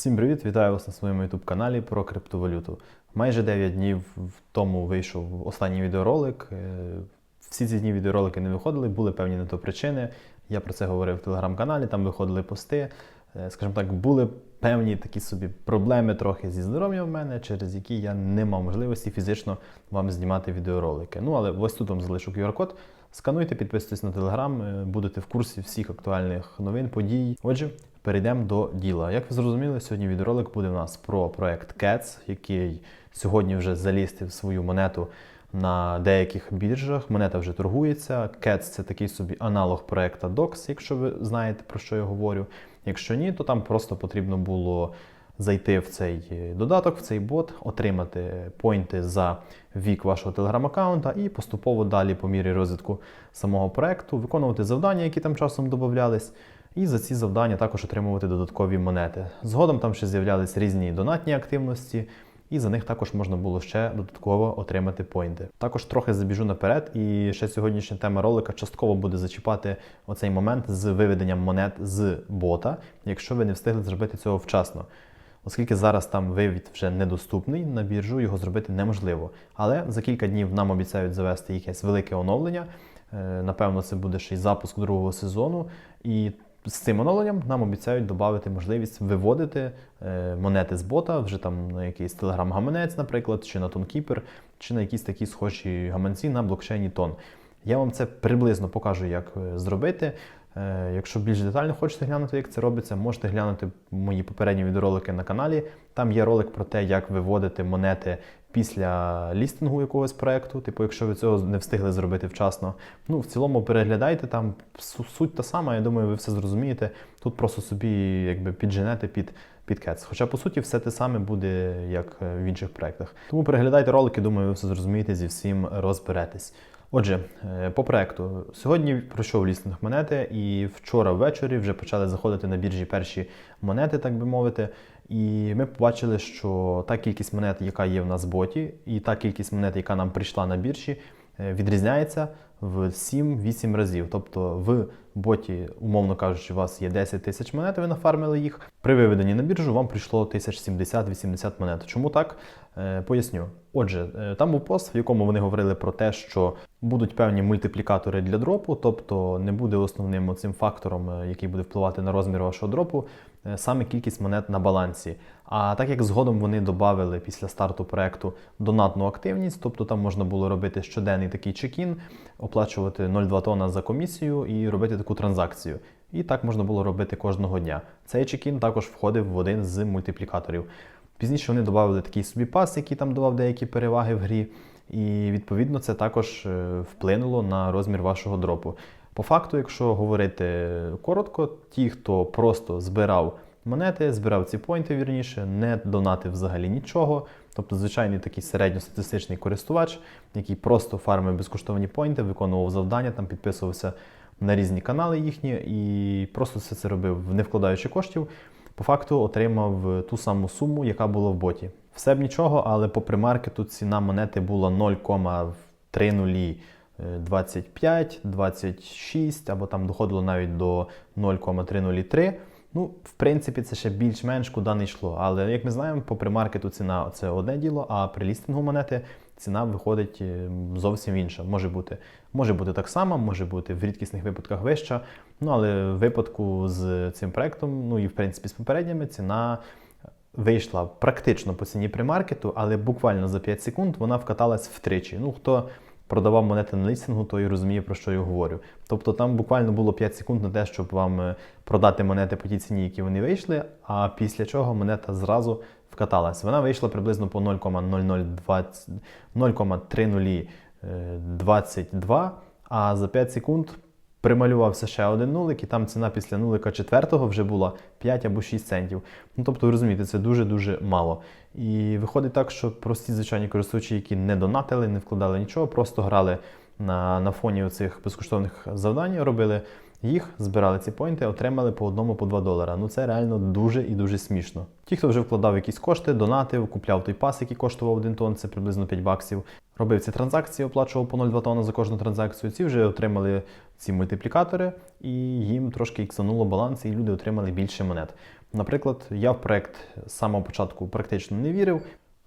Всім привіт! Вітаю вас на своєму YouTube каналі про криптовалюту. Майже 9 днів тому вийшов останній відеоролик. Е, Всі ці дні відеоролики не виходили, були певні на то причини. Я про це говорив в телеграм-каналі, там виходили пости. Е, Скажімо так, були певні такі собі проблеми трохи зі здоров'ям в мене, через які я не мав можливості фізично вам знімати відеоролики. Ну але ось тут вам залишу QR-код. Скануйте, підписуйтесь на телеграм, будете в курсі всіх актуальних новин, подій. Отже, перейдемо до діла. Як ви зрозуміли, сьогодні відеоролик буде у нас про проект CATS, який сьогодні вже залістив свою монету на деяких біржах. Монета вже торгується. CATS – це такий собі аналог проекта DOX, якщо ви знаєте про що я говорю. Якщо ні, то там просто потрібно було зайти в цей е, додаток, в цей бот, отримати поінти за вік вашого телеграм-аккаунта і поступово далі, по мірі розвитку самого проекту, виконувати завдання, які там часом додавались. І за ці завдання також отримувати додаткові монети. Згодом там ще з'являлись різні донатні активності, і за них також можна було ще додатково отримати поінти. Також трохи забіжу наперед, і ще сьогоднішня тема ролика частково буде зачіпати оцей момент з виведенням монет з бота, якщо ви не встигли зробити цього вчасно. Оскільки зараз там вивід вже недоступний на біржу, його зробити неможливо. Але за кілька днів нам обіцяють завести якесь велике оновлення. Е, Напевно, це буде ще й запуск другого сезону. І з цим оновленням нам обіцяють додати можливість виводити е, монети з бота вже там на якийсь телеграм-гаманець, наприклад, чи на TonKeeper, чи на якісь такі схожі гаманці на блокчейні Тон. Я вам це приблизно покажу, як е, зробити. Е, Якщо більш детально хочете глянути, як це робиться, можете глянути мої попередні відеоролики на каналі. Там є ролик про те, як виводити монети після лістингу якогось проекту. Типу, якщо ви цього не встигли зробити вчасно. Ну, в цілому переглядайте там суть та сама, я думаю, ви все зрозумієте. Тут просто собі якби підженете під. Під. Хоча, по суті, все те саме буде, як е, в інших проектах. Тому переглядайте ролики, думаю, ви все зрозумієте, зі всім розберетесь. Отже, е, по проекту. Сьогодні пройшов лістинг монети, і вчора ввечері вже почали заходити на біржі перші монети, так би мовити. І ми побачили, що та кількість монет, яка є в нас в боті, і та кількість монет, яка нам прийшла на біржі, відрізняється в 7-8 разів. Тобто в боті, умовно кажучи, у вас є 10 тисяч монет, ви нафармили їх. При виведенні на біржу вам прийшло 1070-80 монет. Чому так? Е, Поясню. Отже, е, там був пост, в якому вони говорили про те, що будуть певні мультиплікатори для дропу, тобто не буде основним цим фактором, е, який буде впливати на розмір вашого дропу, е, саме кількість монет на балансі. А так як згодом вони додали після старту проекту донатну активність, тобто там можна було робити щоденний такий чекін, оплачувати 0,2 тонна за комісію і робити таку транзакцію. І так можна було робити кожного дня. Цей чекін також входив в один з мультиплікаторів. Пізніше вони додали такий собі пас, який там давав деякі переваги в грі. І відповідно це також е, вплинуло на розмір вашого дропу. По факту, якщо говорити коротко, ті, хто просто збирав монети, збирав ці поінти, вірніше, не донатив взагалі нічого. Тобто, звичайний такий середньостатистичний користувач, який просто фармив безкоштовні поінти, виконував завдання, там підписувався на різні канали їхні і просто все це робив, не вкладаючи коштів. По факту отримав ту саму суму, яка була в боті. Все б нічого, але по примаркету ціна монети була 0,3025, 26, або там доходило навіть до 0,303. Ну, в принципі, це ще більш-менш куди не йшло. Але як ми знаємо, по примаркету ціна це одне діло, а при лістингу монети ціна виходить е, зовсім інша. Може бути, може бути так само, може бути в рідкісних випадках вища. Ну але в випадку з цим проектом, ну і в принципі з попередніми, ціна вийшла практично по ціні примаркету, але буквально за 5 секунд вона вкаталась втричі. Ну хто продавав монети на лістингу, і розуміє, про що я говорю. Тобто там буквально було 5 секунд на те, щоб вам е, продати монети по тій ціні, які вони вийшли, а після чого монета зразу вкаталась. Вона вийшла приблизно по 0,0020 0,3022, а за 5 секунд прималювався ще один нулик, і там ціна після нулика четвертого вже була 5 або 6 центів. Ну, тобто, ви розумієте, це дуже-дуже мало. І виходить так, що прості звичайні користувачі, які не донатили, не вкладали нічого, просто грали на, на фоні цих безкоштовних завдань, робили їх, збирали ці поінти, отримали по одному по 2 долара. Ну це реально дуже і дуже смішно. Ті, хто вже вкладав якісь кошти, донатив, купляв той пас, який коштував 1 тонн, це приблизно 5 баксів. Робив ці транзакції, оплачував по 0,2 тонна за кожну транзакцію. Ці вже отримали ці мультиплікатори, і їм трошки іксануло баланс, і люди отримали більше монет. Наприклад, я в проект з самого початку практично не вірив.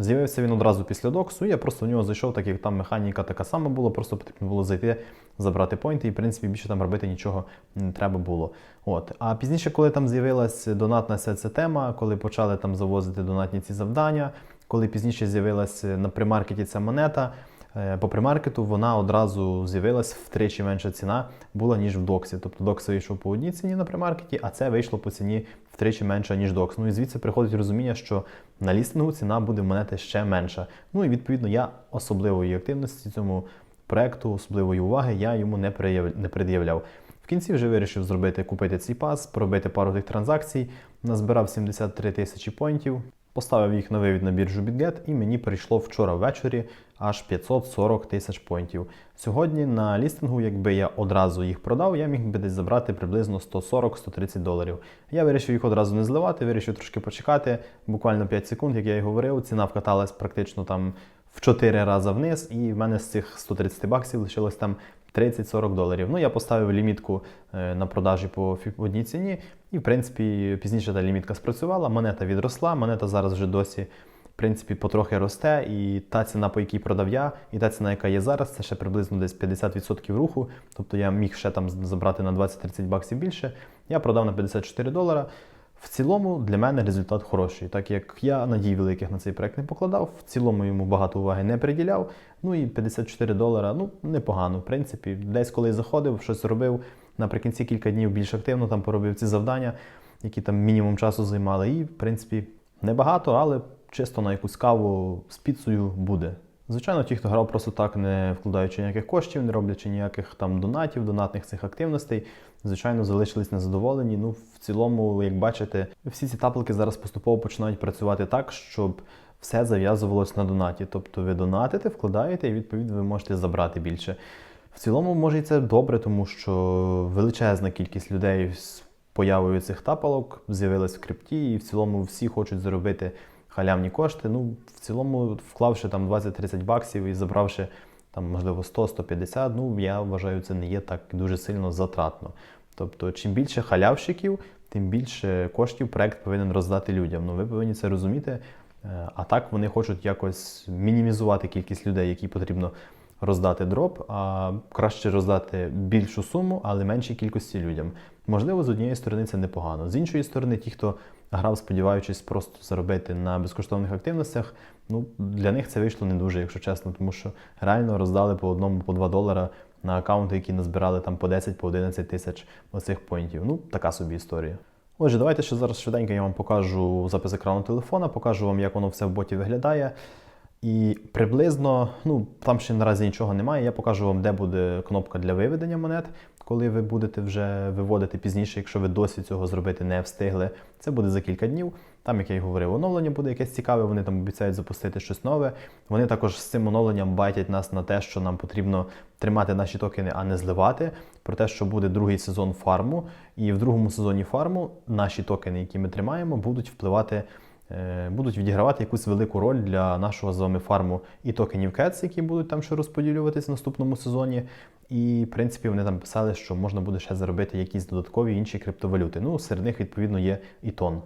З'явився він одразу після доксу, я просто в нього зайшов, так як там механіка така сама була, просто потрібно було зайти, забрати поінти, і в принципі більше там робити нічого не треба було. От. А пізніше, коли там з'явилась донатна ця тема, коли почали там завозити донатні ці завдання, коли пізніше з'явилась на примаркеті ця монета, е, по примаркету вона одразу з'явилась втричі менша ціна була, ніж в доксі. Тобто докс вийшов по одній ціні на примаркеті, а це вийшло по ціні втричі менша, ніж докс. Ну і звідси приходить розуміння, що на лістингу ціна буде монети ще менша. Ну і відповідно я особливої активності цьому проекту, особливої уваги я йому не пред'являв. В кінці вже вирішив зробити, купити цей пас, пробити пару тих транзакцій, назбирав 73 тисячі поінтів, поставив їх на вивід на біржу BitGet і мені прийшло вчора ввечері аж 540 тисяч поінтів. Сьогодні на лістингу, якби я одразу їх продав, я міг би десь забрати приблизно 140-130 доларів. Я вирішив їх одразу не зливати, вирішив трошки почекати, буквально 5 секунд, як я і говорив, ціна вкаталась практично там в 4 рази вниз, і в мене з цих 130 баксів лишилось там 30-40 доларів. Ну, я поставив лімітку е, на продажі по одній ціні, і в принципі пізніше та лімітка спрацювала, монета відросла, монета зараз вже досі. В принципі, потрохи росте, і та ціна, по якій продав я, і та ціна, яка є зараз, це ще приблизно десь 50% руху. Тобто я міг ще там забрати на 20-30 баксів більше. Я продав на 54 долара. В цілому для мене результат хороший, так як я надій великих на цей проект не покладав, в цілому йому багато уваги не приділяв. Ну і 54 долара, ну непогано, в принципі. Десь коли заходив, щось робив. Наприкінці кілька днів більш активно там поробив ці завдання, які там мінімум часу займали. І, в принципі, небагато, але чисто на якусь каву з піцею буде. Звичайно, ті, хто грав просто так, не вкладаючи ніяких коштів, не роблячи ніяких там донатів, донатних цих активностей, звичайно, залишились незадоволені. Ну, в цілому, як бачите, всі ці таблики зараз поступово починають працювати так, щоб все зав'язувалось на донаті. Тобто ви донатите, вкладаєте, і відповідно ви можете забрати більше. В цілому, може, і це добре, тому що величезна кількість людей з появою цих тапалок з'явилась в крипті, і в цілому всі хочуть заробити халявні кошти. Ну, в цілому, вклавши там 20-30 баксів і забравши там, можливо, 100-150, ну я вважаю, це не є так дуже сильно затратно. Тобто, чим більше халявщиків, тим більше коштів проект повинен роздати людям. Ну, ви повинні це розуміти. Е, А так вони хочуть якось мінімізувати кількість людей, які потрібно роздати дроп, а краще роздати більшу суму, але меншій кількості людям. Можливо, з однієї сторони це непогано. З іншої сторони, ті, хто грав, сподіваючись просто заробити на безкоштовних активностях, ну для них це вийшло не дуже, якщо чесно, тому що реально роздали по одному, по 2 долара на аккаунти, які назбирали там по 10, по 11 тисяч оцих поінтів. Ну, така собі історія. Отже, давайте ще зараз швиденько я вам покажу запис екрану телефона, покажу вам, як воно все в боті виглядає. І приблизно, ну там ще наразі нічого немає. Я покажу вам, де буде кнопка для виведення монет, коли ви будете вже виводити пізніше, якщо ви досі цього зробити не встигли. Це буде за кілька днів. Там, як я й говорив, оновлення буде якесь цікаве. Вони там обіцяють запустити щось нове. Вони також з цим оновленням байтять нас на те, що нам потрібно тримати наші токени, а не зливати. Про те, що буде другий сезон фарму, і в другому сезоні фарму наші токени, які ми тримаємо, будуть впливати е, будуть відігравати якусь велику роль для нашого з вами фарму і токенів CATS, які будуть там ще розподілюватись в наступному сезоні. І, в принципі, вони там писали, що можна буде ще заробити якісь додаткові інші криптовалюти. Ну, серед них, відповідно, є і тон.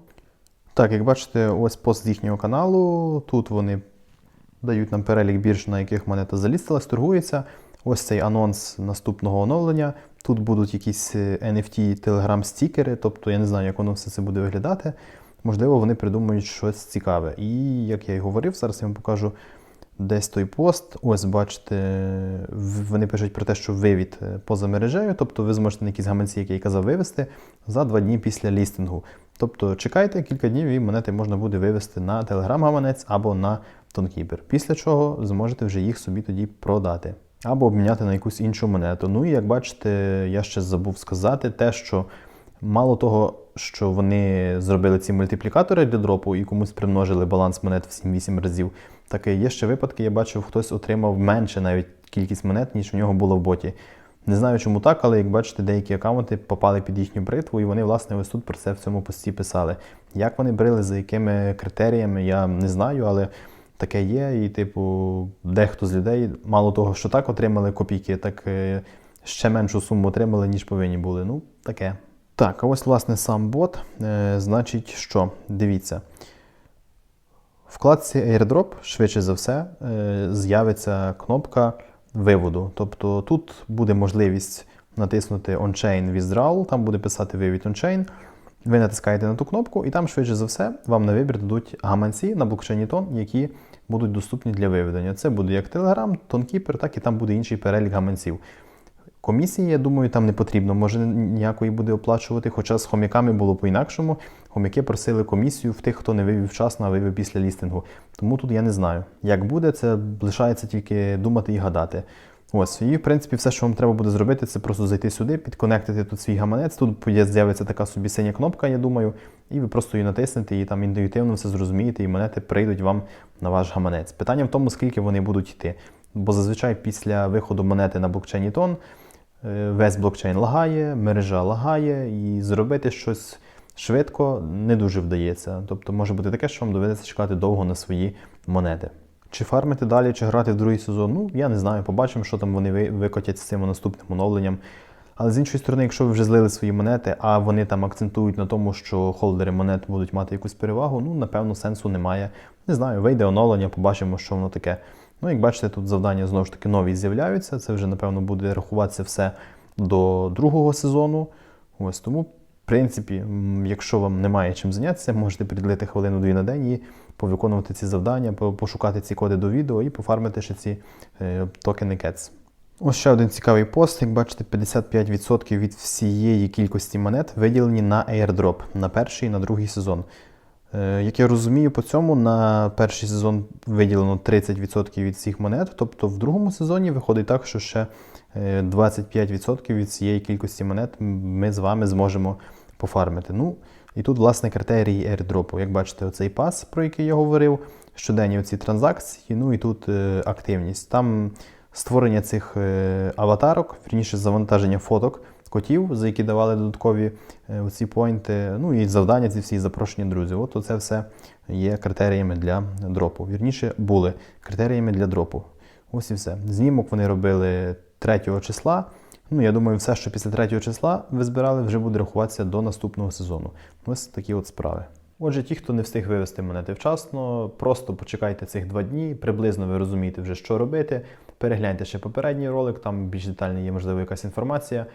Так, як бачите, ось пост з їхнього каналу. Тут вони дають нам перелік бірж, на яких монета залістилась, торгується. Ось цей анонс наступного оновлення. Тут будуть якісь е, NFT Telegram-стікери, тобто я не знаю, як воно все це буде виглядати. Можливо, вони придумають щось цікаве. І як я й говорив, зараз я вам покажу десь той пост. Ось бачите, вони пишуть про те, що вивід е, поза мережею, тобто ви зможете на якісь гаманці, які я казав, вивести за два дні після лістингу. Тобто чекайте кілька днів і монети можна буде вивести на Telegram-гаманець або на TonKeeper. Після чого зможете вже їх собі тоді продати. Або обміняти на якусь іншу монету. Ну і як бачите, я ще забув сказати те, що мало того, що вони зробили ці мультиплікатори для дропу і комусь примножили баланс монет в 7-8 разів, так є ще випадки, я бачив, хтось отримав менше навіть кількість монет, ніж у нього було в боті. Не знаю, чому так, але як бачите, деякі аккаунти попали під їхню бритву, і вони, власне, ось тут про це в цьому пості писали. Як вони брили, за якими критеріями, я не знаю, але таке є. І, типу, дехто з людей, мало того, що так отримали копійки, так е, ще меншу суму отримали, ніж повинні були. Ну, таке. Так, а ось, власне, сам бот. Е, значить, що? Дивіться. Вкладці AirDrop, швидше за все, е, з'явиться кнопка виводу. Тобто тут буде можливість натиснути On-Chain Withdrawal, там буде писати вивід on-chain. Ви натискаєте на ту кнопку, і там, швидше за все, вам на вибір дадуть гаманці на блокчейні Тон, які будуть доступні для виведення. Це буде як Telegram, TonKeeper, так і там буде інший перелік гаманців. Комісії, я думаю, там не потрібно, може ніякої буде оплачувати, хоча з хомяками було по-інакшому. Хомяки просили комісію в тих, хто не вивів вчасно, а вивів після лістингу. Тому тут я не знаю. Як буде, це лишається тільки думати і гадати. Ось, і в принципі, все, що вам треба буде зробити, це просто зайти сюди, підконектити тут свій гаманець. Тут з'явиться така собі синя кнопка, я думаю, і ви просто її натиснете, і там інтуїтивно все зрозумієте, і монети прийдуть вам на ваш гаманець. Питання в тому, скільки вони будуть йти. Бо зазвичай після виходу монети на блокчейні Тон весь блокчейн лагає, мережа лагає, і зробити щось швидко не дуже вдається. Тобто може бути таке, що вам доведеться чекати довго на свої монети. Чи фармити далі, чи грати в другий сезон? Ну, я не знаю, побачимо, що там вони викотять з цим наступним оновленням. Але з іншої сторони, якщо ви вже злили свої монети, а вони там акцентують на тому, що холдери монет будуть мати якусь перевагу, ну, напевно, сенсу немає. Не знаю, вийде оновлення, побачимо, що воно таке. Ну, як бачите, тут завдання знову ж таки нові з'являються. Це вже, напевно, буде рахуватися все до другого сезону. Ось тому, в принципі, якщо вам немає чим зайнятися, можете приділити хвилину-дві на день і повиконувати ці завдання, пошукати ці коди до відео і пофармити ще ці е, токени CATS. Ось ще один цікавий пост. Як бачите, 55% від всієї кількості монет виділені на airdrop на перший і на другий сезон. Е, Як я розумію, по цьому на перший сезон виділено 30% від всіх монет, тобто в другому сезоні виходить так, що ще е, 25% від цієї кількості монет ми з вами зможемо пофармити. Ну, і тут, власне, критерії airdropу. Як бачите, оцей пас, про який я говорив, щоденні оці транзакції, ну і тут е, активність. Там створення цих е, аватарок, вірніше завантаження фоток котів, за які давали додаткові е, оці поінти, ну і завдання ці всі запрошення друзів. От це все є критеріями для дропу. Вірніше були критеріями для дропу. Ось і все. Знімок вони робили 3 числа. Ну, я думаю, все, що після 3 числа ви збирали, вже буде рахуватися до наступного сезону. Ось такі от справи. Отже, ті, хто не встиг вивести монети вчасно, просто почекайте цих два дні, приблизно ви розумієте вже, що робити. Перегляньте ще попередній ролик, там більш детально є, можливо, якась інформація.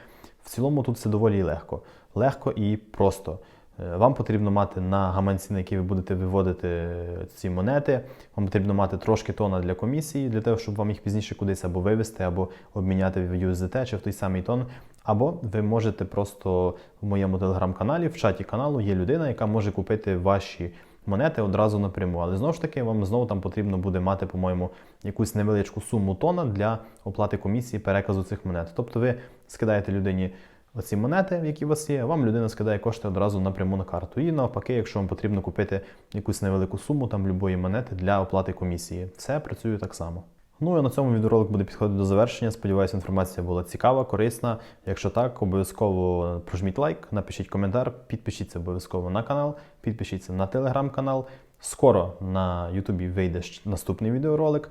В цілому тут все доволі легко. Легко і просто. Е, Вам потрібно мати на гаманці, на який ви будете виводити ці монети. Вам потрібно мати трошки тона для комісії, для того, щоб вам їх пізніше кудись або вивести, або обміняти в USDT чи в той самий тон. Або ви можете просто в моєму телеграм-каналі, в чаті каналу є людина, яка може купити ваші монети одразу напряму. Але знову ж таки, вам знову там потрібно буде мати, по-моєму, якусь невеличку суму тона для оплати комісії переказу цих монет. Тобто ви скидаєте людині оці монети, які у вас є, вам людина скидає кошти одразу напряму на карту. І навпаки, якщо вам потрібно купити якусь невелику суму там любої монети для оплати комісії, це працює так само. Ну і на цьому відеоролик буде підходити до завершення. Сподіваюся, інформація була цікава, корисна. Якщо так, обов'язково прожміть лайк, напишіть коментар, підпишіться обов'язково на канал, підпишіться на телеграм-канал. Скоро на Ютубі вийде наступний відеоролик.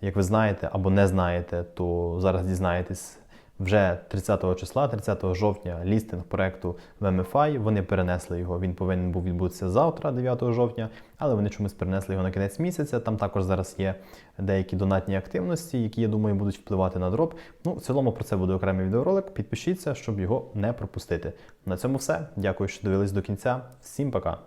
Як ви знаєте або не знаєте, то зараз дізнаєтесь. Вже 30 числа, 30 жовтня, лістинг проекту в MFI. Вони перенесли його. Він повинен був відбутися завтра, 9 жовтня, але вони чомусь перенесли його на кінець місяця. Там також зараз є деякі донатні активності, які, я думаю, будуть впливати на дроп. Ну, в цілому про це буде окремий відеоролик. Підпишіться, щоб його не пропустити. На цьому все. Дякую, що дивились до кінця. Всім пока!